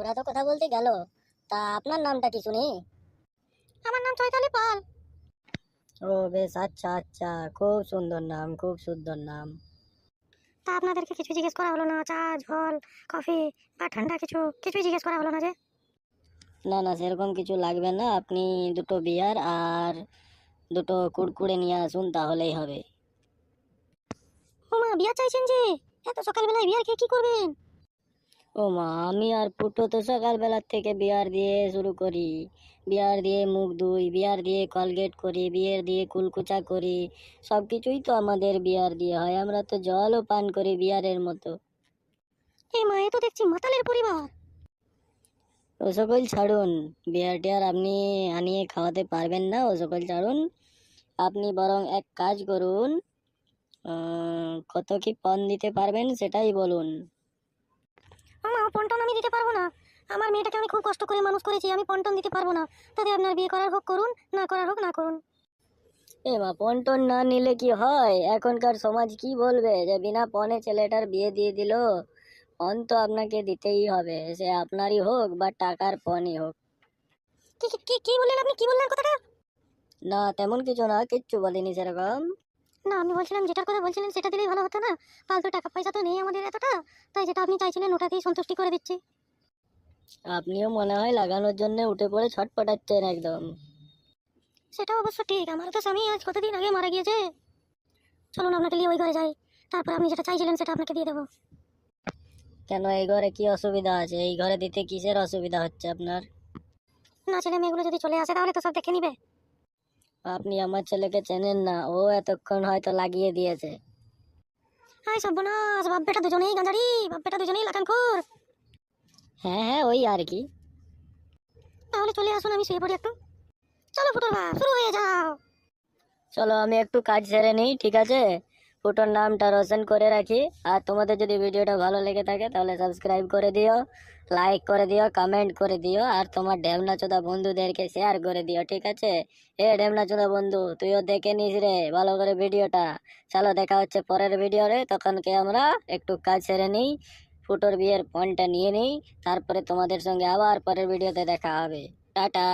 ওরা তো কথা বলতে গেল। তা আপনার নামটা কি শুনি? আমার নাম চৈতালি পাল। ও বেশ আচ্ছা আচ্ছা। খুব সুন্দর নাম খুব সুন্দর নাম। তা আপনাদেরকে কিছু জিজ্ঞেস করা হলো না চা জল কফি বা ঠান্ডা কিছু কিছুই জিজ্ঞেস করা হলো না যে? না না সেরকম কিছু লাগবে না। আপনি দুটো বিয়ার আর দুটো কুড়কুড়ে নিয়ে আসুন তাহলেই হবে। ও মা বিয়ার চাইছেন যে? এত সকালবেলায় বিয়ার খেয়ে কি করবেন? ও মা আমি আর পুটো তো সকালবেলার থেকে বিয়ার দিয়ে শুরু করি। বিয়ার দিয়ে মুখ ধুই বিয়ার দিয়ে কলগেট করি বিয়ার দিয়ে কুলকুচা করি। সব কিছুই তো আমাদের বিয়ার দিয়ে হয় আমরা তো জলও পান করি বিয়ারের মতো। এই মা এ তো দেখছি মাতালের পরিবার। ও সকল ছাড়ুন বিয়ার টিয়ার আপনি আনিয়ে খাওয়াতে পারবেন না ও সকল ছাড়ুন। আপনি বরং এক কাজ করুন কত কি পণ দিতে পারবেন সেটাই বলুন। মা পন্টন আমি দিতে পারব না। আমার মেয়েটাকে আমি খুব কষ্ট করে মানুষ করেছি আমি পন্টন দিতে পারব না। তাতে আপনার বিয়ে করার হোক করুন না করার হোক না করুন। এ মা পণ টন না নিলে কি হয়? এখনকার সমাজ কি বলবে যে বিনা পণে ছেলেটার বিয়ে দিয়ে দিল? পণ তো আপনাকে দিতেই হবে সে আপনারই হোক বা টাকার পণই হোক। কি কি- কি বললেন আপনি? কি বললেন কথাটা? না তেমন কিছু না কিচ্ছু বলিনি সেরকম। না আমি বলছিলাম যেটার কথা বলছিলেন সেটা দিলেই ভালো হতো না। ফালতু টাকা পয়সা তো নেই আমাদের তাই যেটা আপনি চাইছিলেন ওটাতেই সন্তুষ্টি করে দিচ্ছি। আপনিও মনে হয় লাগানোর জন্য উঠে পড়ে ছটপটাচ্ছেন একদম। সেটা অবশ্য ঠিক আমার তো স্বামী আজ কতদিন আগে মারা গিয়েছে। চলুন আপনাকে নিয়ে ওই ঘরে যাই। তারপর আপনি যেটা চাইছিলেন সেটা আপনাকে দিয়ে দেবো। কেন এই ঘরে কি অসুবিধা আছে? এই ঘরে দিতে কিসের অসুবিধা হচ্ছে আপনার? না ছেলে মেয়েগুলো যদি চলে আসে তাহলে তো সব দেখে নিবে। আপনি আমার ছেলেকে চেনেন না ও এতক্ষণ হয়তো লাগিয়ে দিয়েছে। হাই সর্বনাশ বাপ বেটা দুজনেই গাঁজারি বাপ বেটা দুজনেই লাগানখোর হ্যাঁ হ্যাঁ ওই আর কি। তাহলে চলে আসুন, আমি শুয়ে পড়ি একটু। চলো ফুটোর শুরু হয়ে যাও। চলো, আমি একটু কাজ সেরে নিই, ঠিক আছে? ফুটোর নামটা রোশন করে রাখি। আর তোমাদের যদি ভিডিওটা ভালো লেগে থাকে, তাহলে সাবস্ক্রাইব করে দিও লাইক করে দিও কমেন্ট করে দিও, আর তোমার ডেমনা চোদা বন্ধুদেরকে শেয়ার করে দিও, ঠিক আছে? এ ডেমনা চোদা বন্ধু, তুইও দেখে নিস রে ভালো করে ভিডিওটা। চলো দেখা হচ্ছে পরের ভিডিওরে তখনকে আমরা একটু কাজ সেরে নিই, ফুটোর বিয়ের ফোনটা নিয়ে নিই, তারপরে তোমাদের সঙ্গে আবার পরের ভিডিওতে দেখা হবে। টাটা!